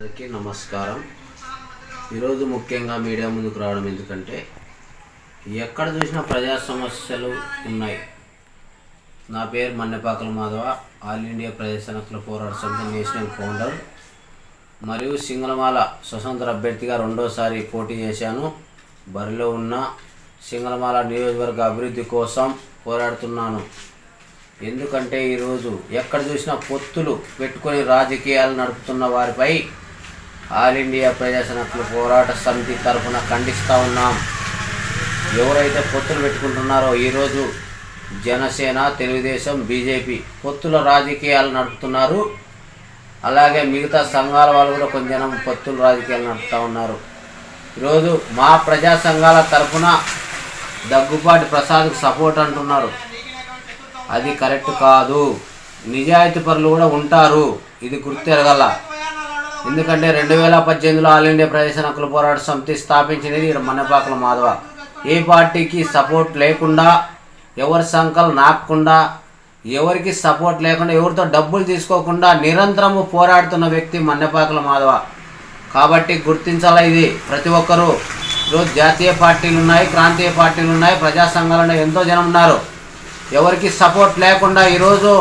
అందరికీ నమస్కారం. ఈరోజు ముఖ్యంగా మీడియా ముందుకు రావడం ఎందుకంటే ఎక్కడ చూసినా ప్రజా సమస్యలు ఉన్నాయి. నా పేరు మన్నెపాకల మాధవ ఆల్ ఇండియా ప్రజా హక్కుల పోరాట సమితి నేషనల్ ఫౌండర్. మరియు సింగళమాల స్వతంత్ర అభ్యర్థిగా రెండోసారి పోటీ చేశాను. బరిలో ఉన్న సింగళమాల నియోజకవర్గ అభివృద్ధి కోసం పోరాడుతున్నాను. ఎందుకంటే ఈరోజు ఎక్కడ చూసినా పొత్తులు పెట్టుకొని రాజకీయాలు నడుపుతున్న వారిపై ఆల్ ఇండియా ప్రజాసనకుల పోరాట సమితి తరఫున ఖండిస్తూ ఉన్నాం. ఎవరైతే పొత్తులు పెట్టుకుంటున్నారో ఈరోజు జనసేన తెలుగుదేశం బీజేపీ పొత్తుల రాజకీయాలు నడుపుతున్నారు. అలాగే మిగతా సంఘాల వాళ్ళు కూడా కొంచెం జనం పొత్తుల రాజకీయాలు నడుపుతూ ఉన్నారు. ఈరోజు మా ప్రజా సంఘాల తరఫున దగ్గుపాటి ప్రసాద్కు సపోర్ట్ అంటున్నారు. అది కరెక్ట్ కాదు. నిజాయితీ పరులు కూడా ఉంటారు. ఇది గుర్తెరగల. ఎందుకంటే రెండు వేల పద్దెనిమిదిలో ఆల్ ఇండియా ప్రదేశ హక్కుల పోరాట సమితి స్థాపించినది ఇక్కడ మన్నపాకల మాధవ. ఏ పార్టీకి సపోర్ట్ లేకుండా ఎవరి సంకలు నాపకుండా ఎవరికి సపోర్ట్ లేకుండా ఎవరితో డబ్బులు తీసుకోకుండా నిరంతరము పోరాడుతున్న వ్యక్తి మన్నపాకల మాధవ. కాబట్టి గుర్తించాలా ఇది? ప్రతి ఒక్కరూ ఈరోజు జాతీయ పార్టీలు ఉన్నాయి ప్రాంతీయ పార్టీలు ఉన్నాయి ప్రజా సంఘాలు ఉన్నాయి ఎంతో జనం ఉన్నారు. ఎవరికి సపోర్ట్ లేకుండా ఈరోజు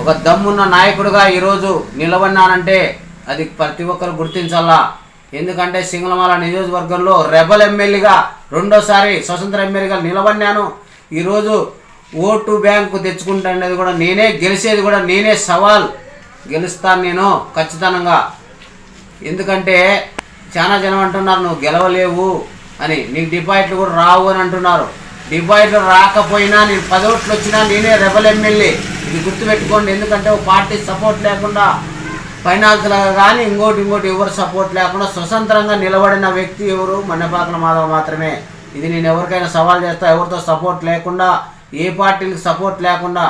ఒక దమ్మున్న నాయకుడుగా ఈరోజు నిలబడినానంటే అది ప్రతి ఒక్కరు గుర్తించాలా? ఎందుకంటే సింగళమాల నియోజకవర్గంలో రెబల్ ఎమ్మెల్యేగా రెండోసారి స్వతంత్ర ఎమ్మెల్యేగా నిలబడినాను. ఈరోజు ఓటు బ్యాంకు తెచ్చుకుంటానేది కూడా నేనే గెలిచేది కూడా నేనే సవాల్. గెలుస్తాను నేను ఖచ్చితంగా. ఎందుకంటే చాలా జనం అంటున్నారు నువ్వు గెలవలేవు అని. నీకు డిపాజిట్లు కూడా రావు అని అంటున్నారు. డిపాజిట్లు రాకపోయినా నేను పదోట్లు వచ్చినా నేనే రెబల్ ఎమ్మెల్యే. ఇది గుర్తుపెట్టుకోండి. ఎందుకంటే ఒక పార్టీ సపోర్ట్ లేకుండా ఫైనాన్స్గా కానీ ఇంకోటి ఇంకోటి ఎవరు సపోర్ట్ లేకుండా స్వతంత్రంగా నిలబడిన వ్యక్తి ఎవరు? మన్నపాకల మాధవ మాత్రమే. ఇది నేను ఎవరికైనా సవాల్ చేస్తా ఎవరితో సపోర్ట్ లేకుండా ఏ పార్టీలకు సపోర్ట్ లేకుండా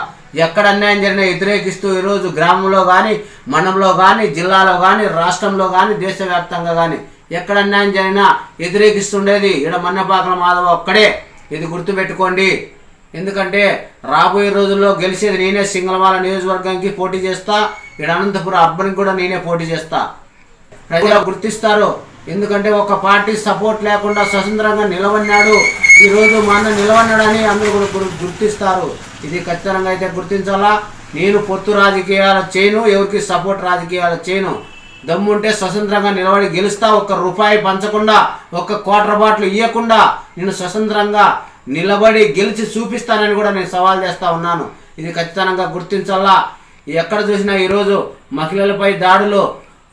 ఎక్కడ అన్యాయం జరిగినా వ్యతిరేకిస్తూ ఈరోజు గ్రామంలో కానీ మండలంలో కానీ జిల్లాలో కానీ రాష్ట్రంలో కానీ దేశవ్యాప్తంగా కానీ ఎక్కడ అన్యాయం జరిగినా వ్యతిరేకిస్తుండేది ఇక్కడ మన్నపాకల మాధవ ఒక్కడే. ఇది గుర్తుపెట్టుకోండి. ఎందుకంటే రాబోయే రోజుల్లో గెలిచేది నేనే సింగళమాల నియోజకవర్గానికి పోటీ చేస్తా. ఇక్కడ అనంతపురం అర్బన్కి కూడా నేనే పోటీ చేస్తా. ప్రజలు గుర్తిస్తారు. ఎందుకంటే ఒక పార్టీ సపోర్ట్ లేకుండా స్వతంత్రంగా నిలబడినాడు. ఈ రోజు మా అన్న నిలబడినాడని అందరూ కూడా గుర్తిస్తారు. ఇది ఖచ్చితంగా అయితే గుర్తించాలా? నేను పొత్తు రాజకీయాలు చేయను ఎవరికి సపోర్ట్ రాజకీయాలు చేయను దమ్ముంటే స్వతంత్రంగా నిలబడి గెలుస్తా ఒక్క రూపాయి పంచకుండా ఒక్క క్వార్టర్ బాటిల్ ఇవ్వకుండా నేను స్వతంత్రంగా నిలబడి గెలిచి చూపిస్తానని కూడా నేను సవాల్ చేస్తా ఉన్నాను. ఇది ఖచ్చితంగా గుర్తించాలా? ఎక్కడ చూసినా ఈరోజు మహిళలపై దాడులు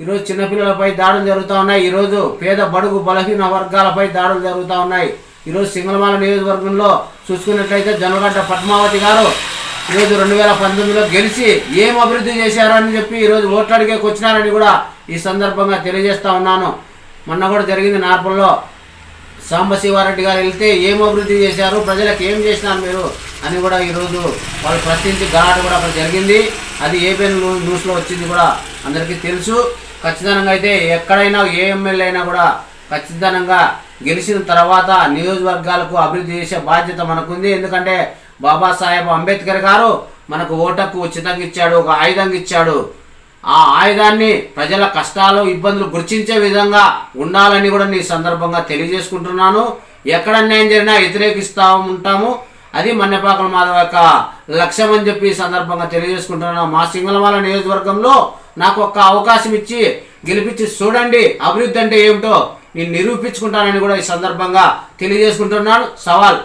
ఈరోజు చిన్నపిల్లలపై దాడులు జరుగుతూ ఉన్నాయి. ఈరోజు పేద బడుగు బలహీన వర్గాలపై దాడులు జరుగుతూ ఉన్నాయి. ఈరోజు సింగళమాల నియోజకవర్గంలో చూసుకున్నట్లయితే జనగడ్డ పద్మావతి గారు ఈరోజు రెండు వేల పంతొమ్మిదిలో గెలిచి ఏం అభివృద్ధి చేశారని చెప్పి ఈరోజు ఓట్లు అడిగేకి వచ్చినారని కూడా ఈ సందర్భంగా తెలియజేస్తా ఉన్నాను. మొన్న కూడా జరిగింది నార్పల్లో. సాంబశివారెడ్డి గారు వెళ్తే ఏం అభివృద్ధి చేశారు? ప్రజలకు ఏం చేసినారు మీరు? అని కూడా ఈరోజు వాళ్ళు ప్రశ్నించి గలాట కూడా అక్కడ జరిగింది. అది ఏబిఎన్ న్యూస్లో వచ్చింది కూడా అందరికీ తెలుసు. ఖచ్చితంగా అయితే ఎక్కడైనా ఏ ఎమ్మెల్యే అయినా కూడా ఖచ్చితంగా గెలిచిన తర్వాత నియోజకవర్గాలకు అభివృద్ధి చేసే బాధ్యత మనకుంది. ఎందుకంటే బాబాసాహెబ్ అంబేద్కర్ గారు మనకు ఓటకు ఉచితంగా ఇచ్చాడు ఒక ఆయుధంగా ఇచ్చాడు. ఆ ఆయుధాన్ని ప్రజల కష్టాలు ఇబ్బందులు గుర్తించే విధంగా ఉండాలని కూడా నీ సందర్భంగా తెలియజేసుకుంటున్నాను. ఎక్కడ అన్యాయం జరిగినా వ్యతిరేకిస్తూ ఉంటాము. అది మన్నెపాకల మాధవ యొక్క లక్ష్యం అని చెప్పి సందర్భంగా తెలియజేసుకుంటున్నాను. మా సింగళమాల నియోజకవర్గంలో నాకు ఒక్క అవకాశం ఇచ్చి గెలిపించి చూడండి అభివృద్ధి అంటే ఏమిటో నేను నిరూపించుకుంటానని కూడా ఈ సందర్భంగా తెలియజేసుకుంటున్నాను. సవాల్